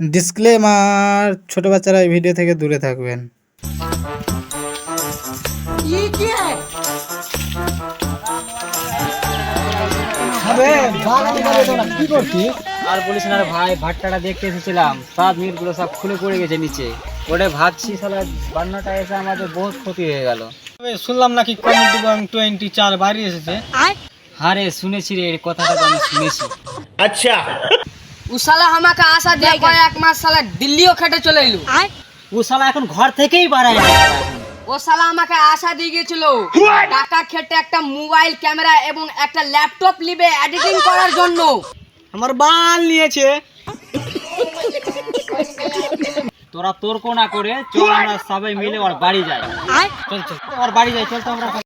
Disclaimer ছোট বাচ্চারা এই ভিডিও থেকে দূরে থাকবেন। আর বলিস না রে ভাই ভাতটাটা দেখতে এসেছিলাম। সব মিটগুলো সব খুলে পড়ে গেছে নিচে। ওটা ভাবছি সালা বান্নাটা এসে আমাদের বহুত ক্ষতি হয়ে গেল। শুনলাম নাকি কমিটি ব্যাংক টোয়েন্টি চার বাড়ি এসেছে। হ্যাঁ রে শুনেছি রে এই কথাটা তো আমি শুনেছি। उ साला আমাকে আশা দিয়ে কয়েক মাস সালা দিল্লিও খেটে চলে এলো। ও সালা এখন ঘর থেকেই বাড়ায় ও সালা আমাকে আশা দিয়ে গেছিল। টাকা খেটে একটা মোবাইল ক্যামেরা এবং একটা ল্যাপটপ নিবে এডিটিং করার জন্য। আমার বাল নিয়েছে। তোরা তোর কোনা করে চল আমরা সবাই মিলে ওর বাড়ি যাই। চল চল ওর বাড়ি যাই চল তো আমরা আমি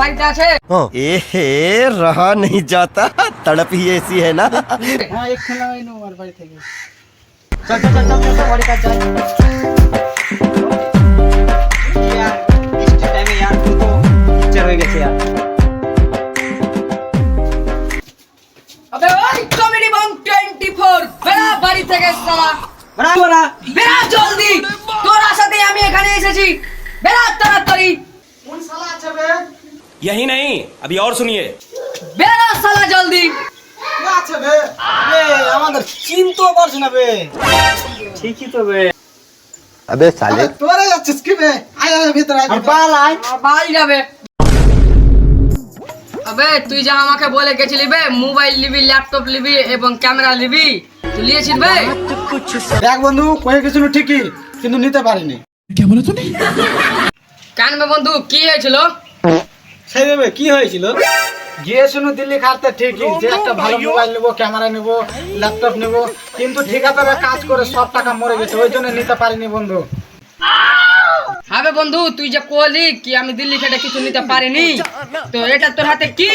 বাড়িতে আছে? এ হে রাহা নেই যাতা তড়প হি এসি হে না। হ্যাঁ এক খেলা হইল আমার বাড়ি থেকে। চল চল চল চল বাড়ি কাজ যাই। বেড়া জলদি। তোর আশাতে আমি এখানে এসেছি। বেড়া তাড়াতাড়ি। কোন সালা আছে বে? यही नहीं अभी और सुनिए বেড়া সালা জলদি আছে বে বে আমাদের চিনতেও পারছি না বে ঠিকই তো বে अबे साले তোরে যাচ্ছিস কি বে আয় আয় ভিতরে আয় বাল আয় আমার বাড়ি যাবে আবে তুই যা আমাকে বলে গেছিলি বে মোবাইল নিবি ল্যাপটপ নিবি এবং ক্যামেরা নিবি তুই নিয়েছিস বে দেখ বন্ধু কয়ে গেছিল ঠিকই কিন্তু নিতে পারিনি কেন বে বন্ধু কি হয়েছিল সেই ভেবে কি হয়েছিল গিয়ে শুনু দিল্লি খাটতে ঠিকই যে একটা ভালো মোবাইল নেবো ক্যামেরা নেবো ল্যাপটপ নেবো কিন্তু ঠিকাদারে কাজ করে সব টাকা মরে গেছে ওই জন্য নিতে পারিনি বন্ধু হ্যাঁ বে বন্ধু তুই যে কলি কি আমি দিল্লি খেটে কিছু নিতে পারিনি তো এটা তোর হাতে কি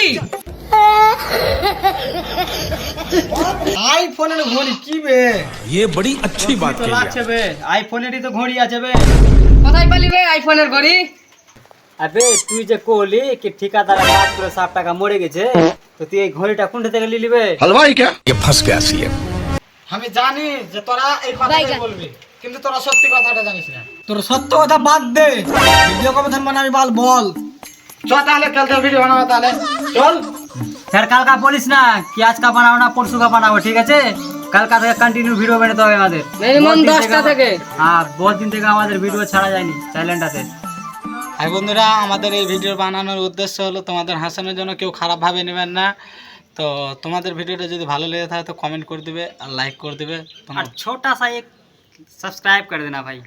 আইফোনের ঘড়ি কি বে ये बड़ी अच्छी बात তো লাগছে বে আইফোনেরই তো ঘড়ি আছে বে কোথায় পালি বে আইফোনের ঘড়ি আবে তুই যে কোলি কি ঠিকাদার সাত টাকা মরে গেছে তো তুই এই ঘড়িটা কোনটা থেকে নিলিবে হালভাই কে আসি আমি। জানি যে তোরা এই বলবি কিন্তু তোরা সত্যি কথাটা জানিস না। তোর সত্য কথা বাদ দে। ভিডিও কবে থাকবে আমি বল চল তাহলে ভিডিও বানাবো তাহলে। চল। স্যার কালকা বলিস না কি আজকা বানাবো না পরশু কা বানাবো ঠিক আছে? কালকা থেকে কন্টিনিউ ভিডিও বানাতে হবে আমাদের। মিনিমাম 10টা থেকে হ্যাঁ বহুত দিন থেকে আমাদের ভিডিও ছাড়া যায়নি সাইলেন্টাতে আর বন্ধুরা, আমাদের এই ভিডিও বানানোর উদ্দেশ্য হলো তোমাদের হাসানোর জন্য কেউ খারাপভাবে নেবেন না। তো তোমাদের ভিডিওটা যদি ভালো লেগে থাকে তো কমেন্ট করে দেবে আর লাইক করে দেবে। আর ছোটা সাইক সাবস্ক্রাইব করে দেনা ভাই।